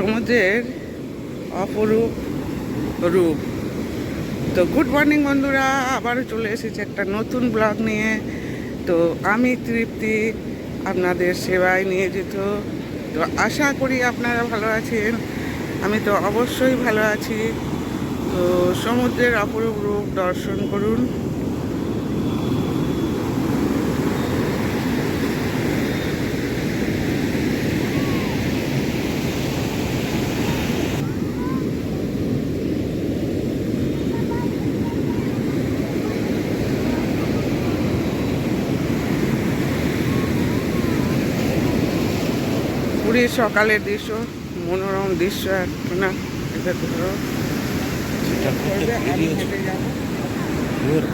সমুদ্রের অপরূপ রূপ। তো গুড মর্নিং বন্ধুরা, আবারও চলে এসেছি একটা নতুন ব্লগ নিয়ে। তো আমি তৃপ্তি, আপনাদের সেবায় নিয়ে যেত তো আশা করি আপনারা ভালো আছেন। আমি তো অবশ্যই ভালো আছি। তো সমুদ্রের অপরূপ রূপ দর্শন করুন। পুরীর সকালের দৃশ্য মনোরম দৃশ্য একটা এটা ধরো।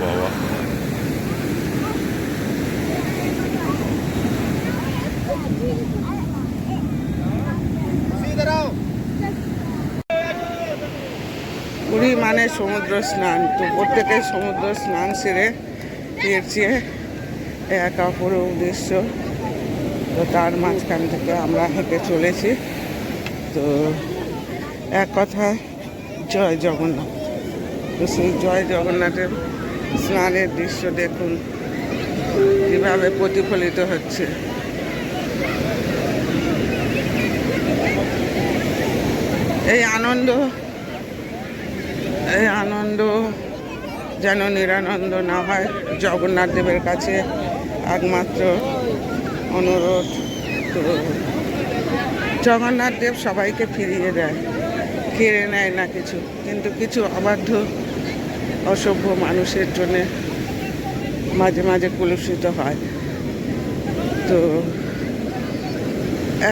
বাবা। পুরী মানে সমুদ্র স্নান। তো প্রত্যেকে সমুদ্র স্নান সেরে ফিরছে। এক অপরূপ দৃশ্য। তো তার মাঝখান থেকে আমরা হেঁটে চলেছি। তো এক কথায় জয় জগন্নাথ। তো সেই জয় জগন্নাথের স্নানের দৃশ্য দেখুন, কীভাবে প্রতিফলিত হচ্ছে। এই আনন্দ এই আনন্দ যেন নিরানন্দ না হয়, জগন্নাথ দেবের কাছে একমাত্র অনুরোধ তো জগন্নাথ দেব সবাইকে ফিরিয়ে দেয়। কেড়ে নেয় না কিছু, কিন্তু কিছু অবাধ্য, অসভ্য মানুষের জন্যে মাঝে মাঝে কলুষিত হয়। তো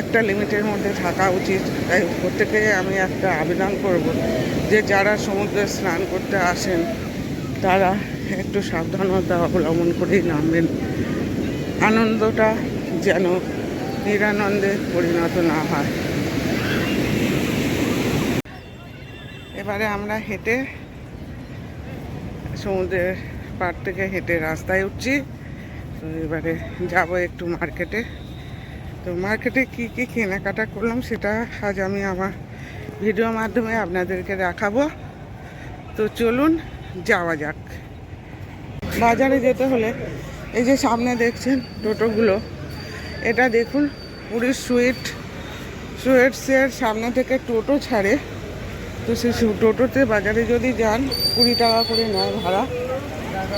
একটা লিমিটের মধ্যে থাকা উচিত। তাই প্রত্যেকে আমি একটা আবেদন করব যে যারা সমুদ্রে স্নান করতে আসেন, তারা একটু সাবধানতা অবলম্বন করেই নামবেন। আনন্দটা যেন নিরানন্দে পরিণত না হয়। এবারে আমরা হেঁটে সমুদ্রের পাড় থেকে হেঁটে রাস্তায় উঠছি। তো এবারে যাব একটু মার্কেটে তো মার্কেটে কি কি কেনাকাটা করলাম সেটা আজ আমি আমার ভিডিওর মাধ্যমে আপনাদেরকে দেখাবো। তো চলুন যাওয়া যাক। বাজারে যেতে হলে এই যে সামনে দেখছেন টোটোগুলো। এটা দেখুন পুরীর সুইট সুইটসের সামনে থেকে টোটো ছাড়ে। তো সেই টোটোতে বাজারে যদি যান, কুড়ি টাকা করে নেয় ভাড়া।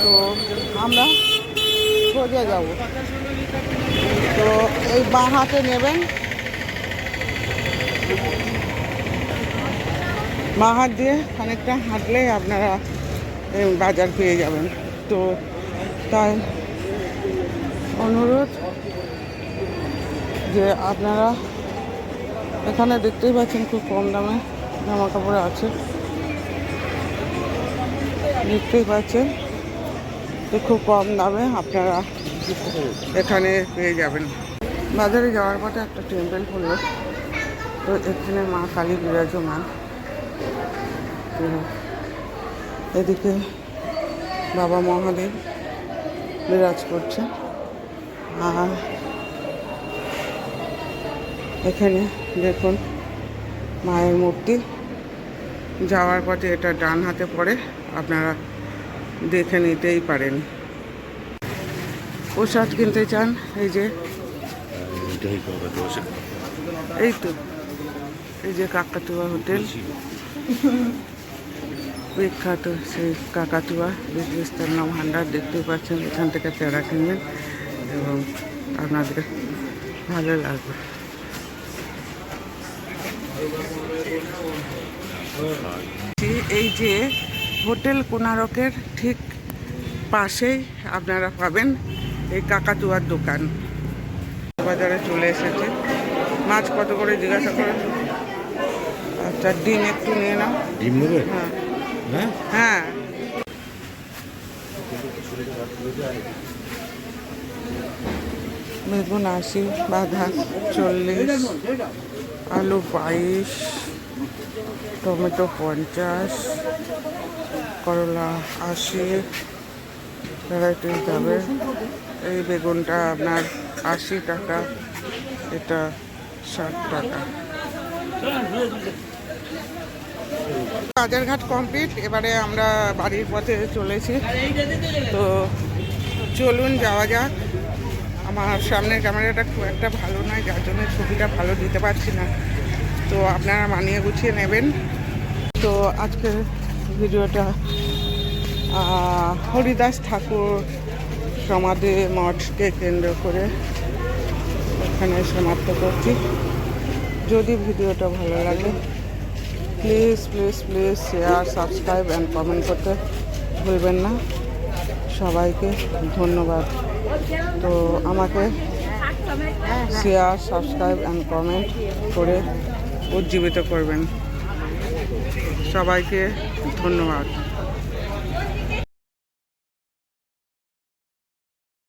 তো আমরা সোজা যাব। তো এই বাঁ হাতে নেবেন। বাঁ হাত দিয়ে খানিকটা হাঁটলেই আপনারা বাজার পেয়ে যাবেন। তো তাই অনুরোধ। যে আপনারা এখানে দেখতেই পাচ্ছেন খুব কম দামে জামা কাপড় আছে। দেখতেই পাচ্ছেন তো খুব কম দামে আপনারা এখানে পেয়ে যাবেন। বাজারে যাওয়ার পথে একটা টেম্পেল পড়ল তো এখানে মা কালী বিরাজমান। তো এদিকে বাবা মহাদেব বিরাজ করছে আর এখানে দেখুন মায়ের মূর্তি। যাওয়ার পথে এটা ডান হাতে পড়ে, আপনারা দেখে নিতেই পারেন। প্রসাদ কিনতে চান? এই যে। এই তো। এই যে কাকাতুয়া হোটেল। বিখ্যাত সেই কাকাতুয়া বিস্তৃষ্ণ ভাণ্ডার দেখতেই পাচ্ছেন, এখান থেকে প্যারা কিনবেন এবং আপনাদের ভালো লাগবে। এই যে হোটেল কোনারকের ঠিক পাশেই আপনারা পাবেন এই কাকাতুয়ার দোকান। বাজারে চলে এসেছে। মাছ কত করে জিজ্ঞাসা করে আচ্ছা ডিম একটু নিয়ে নাও। ডিম নেবে? হ্যাঁ। হ্যাঁ? হ্যাঁ। বেগুন আশি বাঁধা চল্লিশ। আলু বাইশ, টমেটো পঞ্চাশ, করলা আশি ভ্যারাইটিস যাবে এই বেগুনটা আপনার আশি টাকা, এটা ষাট টাকা। বাজারঘাট কমপ্লিট, এবারে আমরা বাড়ির পথে চলেছি। তো চলুন যাওয়া যাক। আমার সামনের ক্যামেরাটা খুব একটা ভালো নয়, যার জন্য ছবিটা ভালো দিতে পারছি না। তো আপনারা মানিয়ে গুছিয়ে নেবেন। তো আজকের ভিডিওটা হরিদাস ঠাকুর সমাধি মঠকে কেন্দ্র করে এখানে সমাপ্ত করছি। যদি ভিডিওটা ভালো লাগে please please please share subscribe and comment করতে ভুলবেন না। সবাইকে ধন্যবাদ। তো আমাকে শেয়ার সাবস্ক্রাইব অ্যান্ড কমেন্ট করে উজ্জীবিত করবেন। সবাইকে ধন্যবাদ।